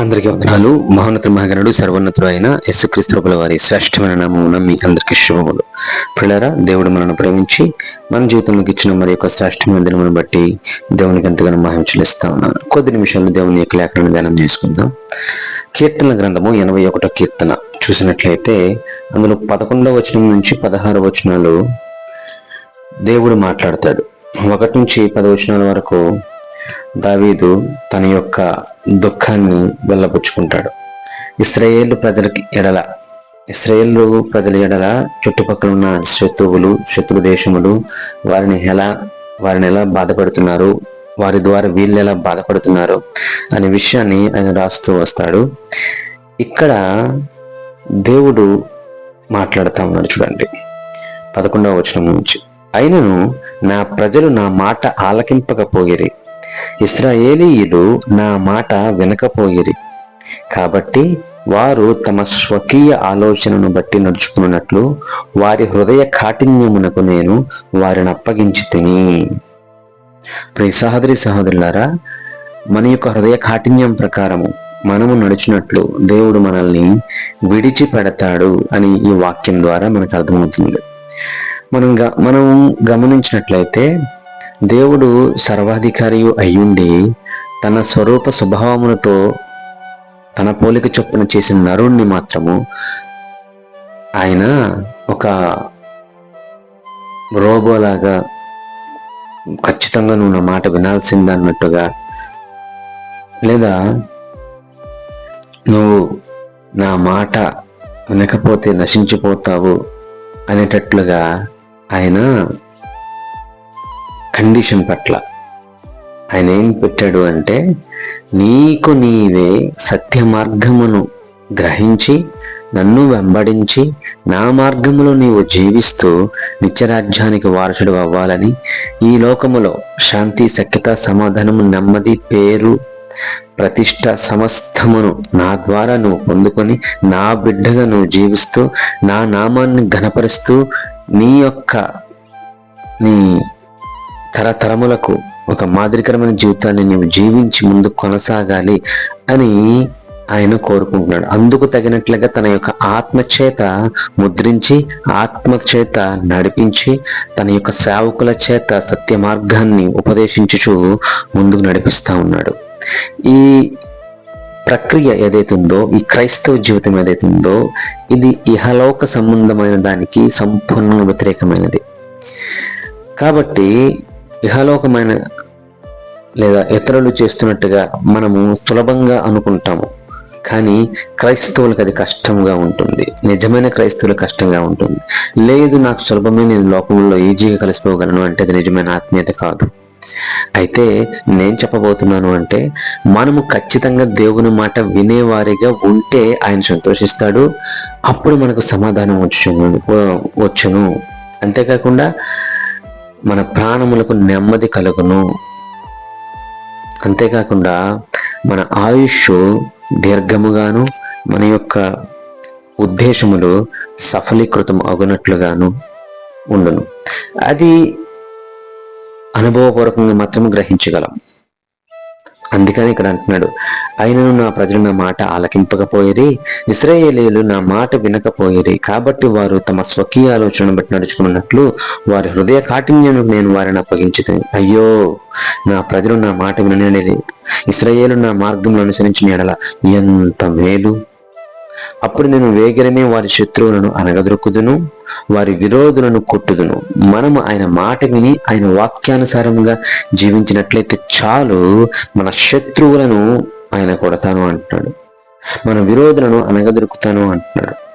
అందరికీ వందనాలు. మహోన్నత మహగనుడు సర్వోన్నతుడు అయిన యేసుక్రీస్తుల వారి శ్రేష్టమైన నామమున మీ అందరికీ శుభములు. పిల్లరా దేవుడు మనను ప్రేమించి మన జీవితంలోకి ఇచ్చిన మరి యొక్క శ్రేష్టమైన దినమును బట్టి దేవునికి ఎంతగానో మహిమ చెల్లిస్తా ఉన్నాను. కొద్ది నిమిషాలు దేవుని యొక్క లేఖను ధ్యానం చేసుకుందాం. కీర్తన గ్రంథము ఎనభై ఒకటో కీర్తన. చూసినట్లయితే అందులో పదకొండవ వచనం నుంచి పదహారు వచనాలు దేవుడు మాట్లాడతాడు. ఒకటి నుంచి పది వచనాల వరకు దావీదు తన యొక్క దుఃఖాన్ని వెళ్ళపుచ్చుకుంటాడు ఇస్రాయేల్ ప్రజలకి ఎడల ఇస్రాయేల్ ప్రజల ఎడల చుట్టుపక్కల ఉన్న శత్రువులు శత్రు దేశములు వారిని ఎలా వారిని ఎలా బాధపడుతున్నారు వారి ద్వారా వీళ్ళు ఎలా బాధపడుతున్నారు అనే విషయాన్ని ఆయన రాస్తూ వస్తాడు. ఇక్కడ దేవుడు మాట్లాడుతూ ఉన్నాడు చూడండి పదకొండవ వచనం నుంచి. అయినను నా ప్రజలు నా మాట ఆలకింపకపోయిరి. ఇస్రాయేలీయులు నా మాట వినకపోయిరి. కాబట్టి వారు తమ స్వకీయ ఆలోచనను బట్టి నడుచుకున్నట్లు వారి హృదయ కాఠిన్యమునకు నేను వారిని అప్పగించి తిని ప్రియ సహోదరి సహోదరులారా మన యొక్క హృదయ కాఠిన్యం ప్రకారము మనము నడిచినట్లు దేవుడు మనల్ని విడిచిపెడతాడు అని ఈ వాక్యం ద్వారా మనకు అర్థమవుతుంది. మనం గ మనం గమనించినట్లయితే దేవుడు సర్వాధికారి అయ్యుండి తన స్వరూప స్వభావములతో తన పోలిక చొప్పున చేసిన నరుణ్ణి మాత్రము ఆయన ఒక రోబోలాగా ఖచ్చితంగా నువ్వు నా మాట వినాల్సిందే అన్నట్టుగా లేదా నువ్వు నా మాట వినకపోతే నశించిపోతావు అనేటట్లుగా ఆయన కండిషన్ పట్ల. ఆయన ఏం పెట్టాడు అంటే నీకు నీవే సత్య మార్గమును గ్రహించి నన్ను వెంబడించి నా మార్గములో నీవు జీవిస్తూ నిత్యరాజ్యానికి వారసుడు అవ్వాలని ఈ లోకములో శాంతి సఖ్యత సమాధానము నెమ్మది పేరు ప్రతిష్ట సమస్తమును నా ద్వారా నువ్వు పొందుకొని నా బిడ్డగా నువ్వు జీవిస్తూ నా నామాన్ని ఘనపరుస్తూ నీ యొక్క నీ తరతరములకు ఒక మాదిరికరమైన జీవితాన్ని నీవు జీవించి ముందు కొనసాగాలి అని ఆయన కోరుకుంటున్నాడు. అందుకు తగినట్లుగా తన యొక్క ఆత్మచేత ముద్రించి ఆత్మచేత నడిపించి తన యొక్క సేవకుల చేత సత్య మార్గాన్ని ఉపదేశించుచు ముందుకు నడిపిస్తా ఉన్నాడు. ఈ ప్రక్రియ ఏదైతే ఉందో ఈ క్రైస్తవ జీవితం ఏదైతే ఉందో ఇది ఇహలోక సంబంధమైన దానికి సంపూర్ణంగా వ్యతిరేకమైనది. కాబట్టి ఇహలోకమైన లేదా ఇతరులు చేస్తున్నట్టుగా మనము సులభంగా అనుకుంటాము. కానీ క్రైస్తవులకు అది కష్టంగా ఉంటుంది. నిజమైన క్రైస్తవులు కష్టంగా ఉంటుంది. లేదు నాకు సులభమే నేను లోకంలో ఈజీగా కలిసిపోగలను అంటే అది నిజమైన ఆత్మీయత కాదు. అయితే నేను చెప్పబోతున్నాను అంటే మనము ఖచ్చితంగా దేవుని మాట వినేవారిగా ఉంటే ఆయన సంతోషిస్తాడు. అప్పుడు మనకు సమాధానం వచ్చును వచ్చును. అంతేకాకుండా మన ప్రాణములకు నెమ్మది కలుగును. అంతేకాకుండా మన ఆయుష్ దీర్ఘముగాను మన యొక్క ఉద్దేశములు సఫలీకృతం అగునట్లుగాను ఉండును. అది అనుభవపూర్వకంగా మాత్రం గ్రహించగలం. అందుకని ఇక్కడ అంటున్నాడు అయినను నా ప్రజలు నా మాట ఆలకింపకపోయేది ఇస్రాయేలీలు నా మాట వినకపోయేది. కాబట్టి వారు తమ స్వకీయ ఆలోచనను బట్టి నడుచుకున్నట్లు వారి హృదయ కాఠిన్యం నేను వారిని అప్పగించి అయ్యో నా ప్రజలు నా మాట విననేది ఇస్రాయేలు నా మార్గంలో అనుసరించిన ఎడల ఎంత మేలు! అప్పుడు నేను వేగిరమే వారి శత్రువులను అనగదొరుకుదును వారి విరోధులను కొట్టుదును. మనము ఆయన మాట విని ఆయన వాక్యానుసారంగా జీవించినట్లయితే చాలు మన శత్రువులను ఆయన కొడతాను అంటున్నాడు. మన విరోధులను అనగదొరుకుతాను అంటున్నాడు.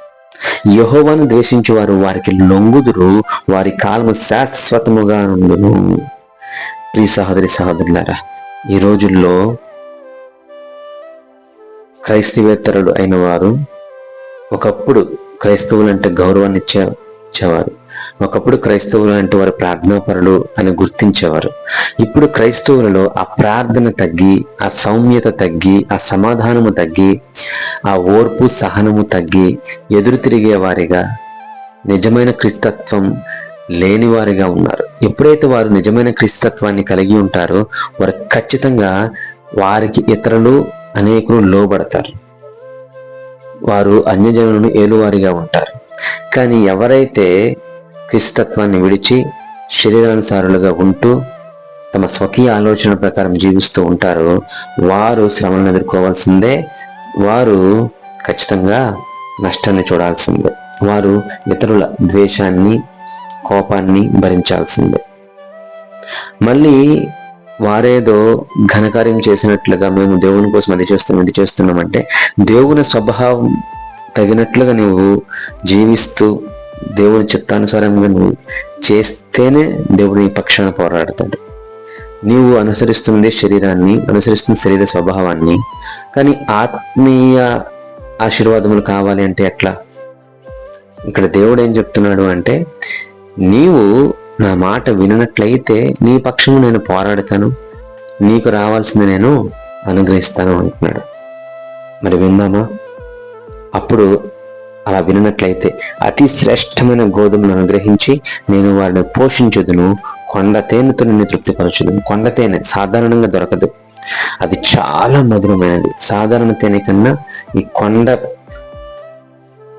యహోవాను ద్వేషించేవారు వారికి లొంగుదురు వారి కాలము శాశ్వతముగా నుండును ప్రియ సహోదరి సహోదరులారా ఈ రోజుల్లో క్రైస్తవేతరులు అయిన వారు ఒకప్పుడు క్రైస్తవులు అంటే గౌరవాన్ని ఇచ్చే ఇచ్చేవారు ఒకప్పుడు క్రైస్తవులు అంటే వారు ప్రార్థనాపరులు అని గుర్తించేవారు. ఇప్పుడు క్రైస్తవులలో ఆ ప్రార్థన తగ్గి ఆ సౌమ్యత తగ్గి ఆ సమాధానము తగ్గి ఆ ఓర్పు సహనము తగ్గి ఎదురు తిరిగే వారిగా నిజమైన క్రిస్తత్వం లేని వారిగా ఉన్నారు. ఎప్పుడైతే వారు నిజమైన క్రిస్తత్వాన్ని కలిగి ఉంటారో వారు ఖచ్చితంగా వారికి ఇతరులు అనేకులు లోబడతారు. వారు అన్యజనులను ఏలువారిగా ఉంటారు. కానీ ఎవరైతే క్రిస్తత్వాన్ని విడిచి శరీరానుసారులుగా ఉంటూ తమ స్వకీయ ఆలోచన ప్రకారం జీవిస్తూ ఉంటారో వారు శ్రమలను ఎదుర్కోవాల్సిందే. వారు ఖచ్చితంగా నష్టాన్ని చూడాల్సిందే. వారు ఇతరుల ద్వేషాన్ని కోపాన్ని భరించాల్సిందే. మళ్ళీ వారేదో ఘనకార్యం చేసినట్లుగా మేము దేవుని కోసం అది చేస్తున్నాం ఇది చేస్తున్నామంటే దేవుని స్వభావం తగినట్లుగా నువ్వు జీవిస్తూ దేవుని చిత్తానుసారంగా నువ్వు చేస్తేనే దేవుని పక్షాన పోరాడతాడు. నీవు అనుసరిస్తుంది శరీరాన్ని అనుసరిస్తున్న శరీర స్వభావాన్ని కానీ ఆత్మీయ ఆశీర్వాదములు కావాలి అంటే ఎట్లా? ఇక్కడ దేవుడు ఏం చెప్తున్నాడు అంటే నీవు నా మాట విననట్లయితే నీ పక్షము నేను పోరాడతాను. నీకు రావాల్సింది నేను అనుగ్రహిస్తాను అంటున్నాడు. మరి విందామా? అప్పుడు అలా వినట్లయితే అతి శ్రేష్టమైన గోధుమను అనుగ్రహించి నేను వారిని పోషించదును. కొండ తేనెతో నిన్ను తృప్తిపరచుదును. కొండ తేనె సాధారణంగా దొరకదు. అది చాలా మధురమైనది. సాధారణ తేనె కన్నా ఈ కొండ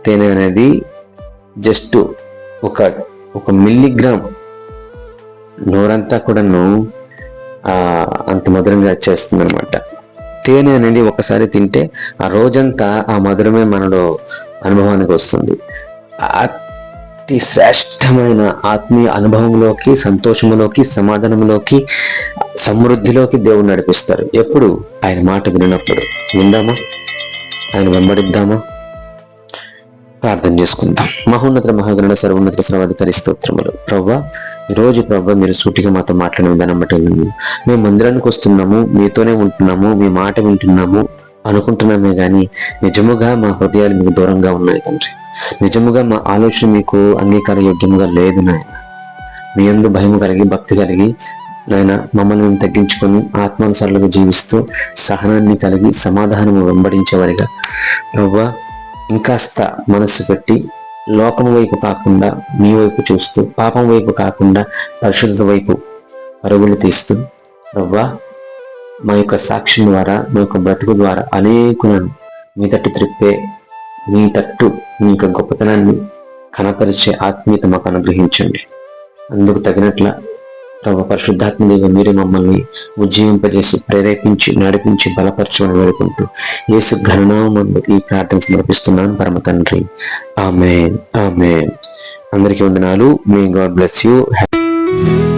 తేనె అనేది జస్ట్ ఒక ఒక మిల్లీగ్రామ్ నోరంతా కూడాను అంత మధురంగా చేస్తుంది అనమాట తేనె అనేది ఒకసారి తింటే ఆ రోజంతా ఆ మధురమే మనలో అనుభవానికి వస్తుంది. అతి శ్రేష్టమైన ఆత్మీయ అనుభవంలోకి సంతోషంలోకి సమాధానంలోకి సమృద్ధిలోకి దేవుడు నడిపిస్తారు. ఎప్పుడు? ఆయన మాట వినప్పుడు విందామా? ఆయన వెంబడిద్దామా? ప్రార్థన చేసుకుందాం. మహోన్నత మహాగణ సర్వోన్నత సర్వాధికారి స్తోత్రములు. ప్రవ్వా రోజు ప్రవ్వ మీరు సూటిగా మాతో మాట్లాడిన విధానం బట్టి మేము మందిరానికి వస్తున్నాము మీతోనే ఉంటున్నాము మీ మాట వింటున్నాము అనుకుంటున్నామే కానీ నిజముగా మా హృదయాలు మీకు దూరంగా ఉన్నాయి తండ్రి. నిజముగా మా ఆలోచన మీకు అంగీకార యోగ్యంగా లేదు నాయన. మీ అందు భయం కలిగి భక్తి కలిగి నాయన మమ్మల్ని మేము తగ్గించుకొని ఆత్మానుసారులుగా జీవిస్తూ సహనాన్ని కలిగి సమాధానము వెంబడించేవారిగా. ప్రవ్వా ఇంకాస్త మనసు పెట్టి లోకం వైపు కాకుండా మీ వైపు చూస్తూ పాపం వైపు కాకుండా పరిశుద్ధత వైపు పరుగులు తీస్తూ ప్రవ్వా మా యొక్క సాక్ష్యం ద్వారా మా యొక్క బ్రతుకు ద్వారా అనేకులను మీ తట్టు త్రిప్పే మీ తట్టు మీ యొక్క గొప్పతనాన్ని కనపరిచే ఆత్మీయత మాకు అనుగ్రహించండి. అందుకు తగినట్ల ప్రభు పరిశుద్ధాత్మదేవ మీరే మమ్మల్ని ఉజ్జీవింపజేసి ప్రేరేపించి నడిపించి బలపరచమని వేడుకుంటూ యేసు ఘననామందు ఈ ప్రార్థన సమర్పిస్తున్నాను. పరమ తండ్రి. ఆమె ఆమె అందరికీ వందనాలు. May God bless you happy